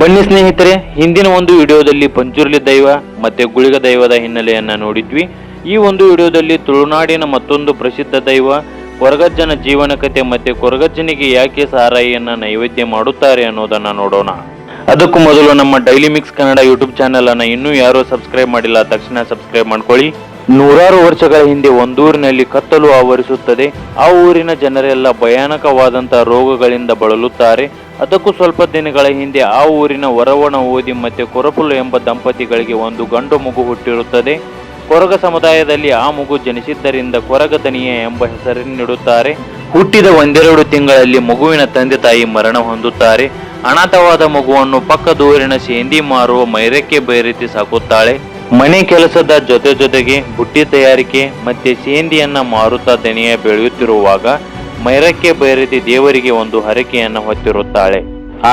ಬನ್ನಿ ಸ್ನೇಹಿತರೆ, ಹಿಂದಿನ ಒಂದು ವಿಡಿಯೋದಲ್ಲಿ ಪಂಚುರ್ಲಿ ದೈವ ಮತ್ತೆ ಗುಳಿಗ ದೈವದ ಹಿನ್ನೆಲೆಯನ್ನ ನೋಡಿದ್ವಿ. ಈ ಒಂದು ವಿಡಿಯೋದಲ್ಲಿ ತುಳುನಾಡಿನ ಮತ್ತೊಂದು ಪ್ರಸಿದ್ಧ ದೈವ ಕೊರಗಜ್ಜನ ಜೀವನ ಕಥೆ ಮತ್ತೆ ಕೊರಗಜ್ಜನಿಗೆ ಯಾಕೆ ಸಾರಾಯಿಯನ್ನ ನೈವೇದ್ಯ ಮಾಡುತ್ತಾರೆ ಅನ್ನೋದನ್ನ ನೋಡೋಣ. ಅದಕ್ಕೂ ಮೊದಲು ನಮ್ಮ daily mix Kannada YouTube channel ಅನ್ನ ಇನ್ನೂ ಯಾರು ಸಬ್ಸ್ಕ್ರೈಬ್ ಮಾಡಿಲ್ಲ, ತಕ್ಷಣ ಸಬ್ಸ್ಕ್ರೈಬ್ ಮಾಡ್ಕೊಳ್ಳಿ. ನೂರಾರು ವರ್ಷಗಳ ಹಿಂದೆ ಒಂದೂರಿನಲ್ಲಿ ಕತ್ತಲು ಆವರಿಸುತ್ತದೆ. ಆ ಊರಿನ ಜನರೆಲ್ಲ ಭಯಾನಕವಾದಂತಹ ರೋಗಗಳಿಂದ ಬಳಲುತ್ತಾರೆ. ಅದಕ್ಕೂ ಸ್ವಲ್ಪ ದಿನಗಳ ಹಿಂದೆ ಆ ಊರಿನ ವರವಣ ಓದಿ ಮತ್ತೆ ಕೊರಪುಲು ಎಂಬ ದಂಪತಿಗಳಿಗೆ ಒಂದು ಗಂಡು ಮಗು ಹುಟ್ಟಿರುತ್ತದೆ. ಕೊರಗ ಸಮುದಾಯದಲ್ಲಿ ಆ ಮಗು ಜನಿಸಿದ್ದರಿಂದ ಕೊರಗದನಿಯ ಎಂಬ ಹೆಸರನ್ನಿಡುತ್ತಾರೆ ಹುಟ್ಟಿದ ಒಂದೆರಡು ತಿಂಗಳಲ್ಲಿ ಮಗುವಿನ ತಂದೆ ತಾಯಿ ಮರಣ ಹೊಂದುತ್ತಾರೆ. ಅನಾಥವಾದ ಮಗುವನ್ನು ಪಕ್ಕದೂರಿನ ಸೇಂದಿ ಮಾರುವ ಮೈರಕ್ಕೆ ಬೇರೆತಿ ಸಾಕುತ್ತಾಳೆ. ಮನೆ ಕೆಲಸದ ಜೊತೆ ಜೊತೆಗೆ ಬುಟ್ಟಿ ತಯಾರಿಕೆ ಮತ್ತೆ ಸೇಂದಿಯನ್ನ ಮಾರುತ್ತಾ ದನಿಯ ಬೆಳೆಯುತ್ತಿರುವಾಗ ಮೈರಕ್ಕೆ ಬೈರೆದಿ ದೇವರಿಗೆ ಒಂದು ಹರಕೆಯನ್ನು ಹೊತ್ತಿರುತ್ತಾಳೆ.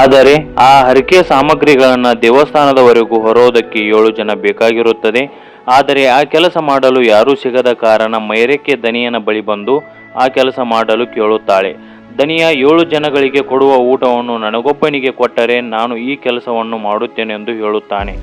ಆದರೆ ಆ ಹರಕೆ ಸಾಮಗ್ರಿಗಳನ್ನು ದೇವಸ್ಥಾನದವರೆಗೂ ಹೊರೋದಕ್ಕೆ ಏಳು ಜನ ಬೇಕಾಗಿರುತ್ತದೆ. ಆದರೆ ಆ ಕೆಲಸ ಮಾಡಲು ಯಾರೂ ಸಿಗದ ಕಾರಣ ಮೈರಕ್ಕೆ ದನಿಯನ ಬಳಿ ಬಂದು ಆ ಕೆಲಸ ಮಾಡಲು ಕೇಳುತ್ತಾಳೆ. ದನಿಯ ಏಳು ಜನಗಳಿಗೆ ಕೊಡುವ ಊಟವನ್ನು ನನಗೊಬ್ಬನಿಗೆ ಕೊಟ್ಟರೆ ನಾನು ಈ ಕೆಲಸವನ್ನು ಮಾಡುತ್ತೇನೆಂದು ಹೇಳುತ್ತಾನೆ.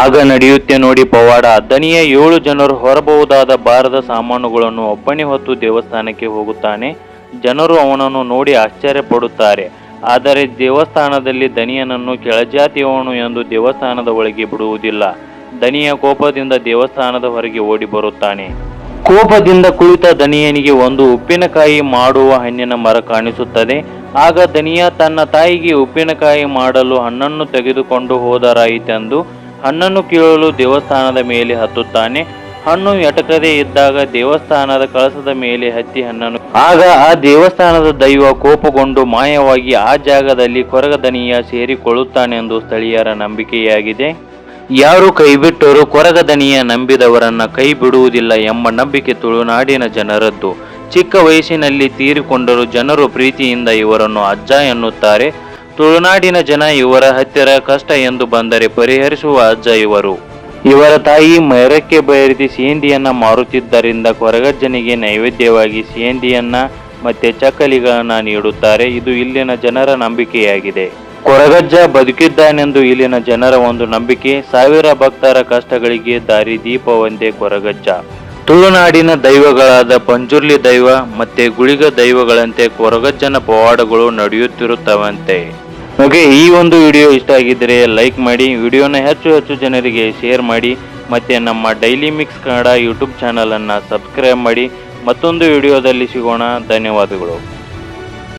ಆಗ ನಡೆಯುತ್ತೆ ನೋಡಿ ಪವಾಡ, ದನಿಯ ಏಳು ಜನರು ಹೊರಬಹುದಾದ ಭಾರದ ಸಾಮಾನುಗಳನ್ನು ಒಬ್ಬನೇ ಹೊತ್ತು ದೇವಸ್ಥಾನಕ್ಕೆ ಹೋಗುತ್ತಾನೆ. ಜನರು ಅವನನ್ನು ನೋಡಿ ಆಶ್ಚರ್ಯಪಡುತ್ತಾರೆ. ಆದರೆ ದೇವಸ್ಥಾನದಲ್ಲಿ ದನಿಯನನ್ನು ಕೆಳಜಾತಿಯವನು ಎಂದು ದೇವಸ್ಥಾನದ ಒಳಗೆ ಬಿಡುವುದಿಲ್ಲ. ದನಿಯ ಕೋಪದಿಂದ ದೇವಸ್ಥಾನದ ಹೊರಗೆ ಓಡಿ ಬರುತ್ತಾನೆ. ಕೋಪದಿಂದ ಕುಳಿತ ದನಿಯನಿಗೆ ಒಂದು ಉಪ್ಪಿನಕಾಯಿ ಮಾಡುವ ಹಣ್ಣಿನ ಮರ ಕಾಣಿಸುತ್ತದೆ. ಆಗ ದನಿಯ ತನ್ನ ತಾಯಿಗೆ ಉಪ್ಪಿನಕಾಯಿ ಮಾಡಲು ಹಣ್ಣನ್ನು ತೆಗೆದುಕೊಂಡು ಹೋದರಾಯಿತೆಂದು ಹಣ್ಣನ್ನು ಕೀಳಲು ದೇವಸ್ಥಾನದ ಮೇಲೆ ಹತ್ತುತ್ತಾನೆ. ಹಣ್ಣು ಎಟಕದೇ ಇದ್ದಾಗ ದೇವಸ್ಥಾನದ ಕಳಸದ ಮೇಲೆ ಹತ್ತಿ ಹಣ್ಣನ್ನು ಆಗ ಆ ದೇವಸ್ಥಾನದ ದೈವ ಕೋಪಗೊಂಡು ಮಾಯವಾಗಿ ಆ ಜಾಗದಲ್ಲಿ ಕೊರಗದನಿಯ ಸೇರಿಕೊಳ್ಳುತ್ತಾನೆಂದು ಸ್ಥಳೀಯರ ನಂಬಿಕೆಯಾಗಿದೆ. ಯಾರು ಕೈಬಿಟ್ಟರೂ ಕೊರಗದನಿಯ ನಂಬಿದವರನ್ನ ಕೈ ಬಿಡುವುದಿಲ್ಲ ಎಂಬ ನಂಬಿಕೆ ತುಳುನಾಡಿನ ಜನರದ್ದು. ಚಿಕ್ಕ ವಯಸ್ಸಿನಲ್ಲಿ ತೀರಿಕೊಂಡರೂ ಜನರು ಪ್ರೀತಿಯಿಂದ ಇವರನ್ನು ಅಜ್ಜ ಎನ್ನುತ್ತಾರೆ. ತುಳುನಾಡಿನ ಜನ ಇವರ ಹತ್ತಿರ ಕಷ್ಟ ಎಂದು ಬಂದರೆ ಪರಿಹರಿಸುವ ಅಜ್ಜ ಇವರು. ಇವರ ತಾಯಿ ಮೈರಕ್ಕೆ ಬಯರಿಸಿ ಸೇಂದಿಯನ್ನ ಮಾರುತ್ತಿದ್ದರಿಂದ ಕೊರಗಜ್ಜನಿಗೆ ನೈವೇದ್ಯವಾಗಿ ಸೇಂದಿಯನ್ನ ಮತ್ತೆ ಚಕ್ಕಲಿಗಳನ್ನ ನೀಡುತ್ತಾರೆ. ಇದು ಇಲ್ಲಿನ ಜನರ ನಂಬಿಕೆಯಾಗಿದೆ. ಕೊರಗಜ್ಜ ಬದುಕಿದ್ದಾನೆಂದು ಇಲ್ಲಿನ ಜನರ ಒಂದು ನಂಬಿಕೆ. ಸಾವಿರ ಭಕ್ತರ ಕಷ್ಟಗಳಿಗೆ ದಾರಿ ದೀಪವೊಂದೇ ಕೊರಗಜ್ಜ. ತುಳುನಾಡಿನ ದೈವಗಳಾದ ಪಂಜುರ್ಲಿ ದೈವ ಮತ್ತೆ ಗುಳಿಗ ದೈವಗಳಂತೆ ಕೊರಗಜ್ಜನ ಪವಾಡಗಳು ನಡೆಯುತ್ತಿರುತ್ತವಂತೆ. ಓಕೆ, ಈ ಒಂದು ವಿಡಿಯೋ ಇಷ್ಟ ಆಗಿದ್ದರೆ ಲೈಕ್ ಮಾಡಿ, ವಿಡಿಯೋನ ಹೆಚ್ಚು ಹೆಚ್ಚು ಜನರಿಗೆ ಶೇರ್ ಮಾಡಿ, ಮತ್ತೆ ನಮ್ಮ ಡೈಲಿ ಮಿಕ್ಸ್ ಕನ್ನಡ ಯೂಟ್ಯೂಬ್ ಚಾನಲನ್ನು ಸಬ್ಸ್ಕ್ರೈಬ್ ಮಾಡಿ, ಮತ್ತೊಂದು ವಿಡಿಯೋದಲ್ಲಿ ಸಿಗೋಣ, ಧನ್ಯವಾದಗಳು.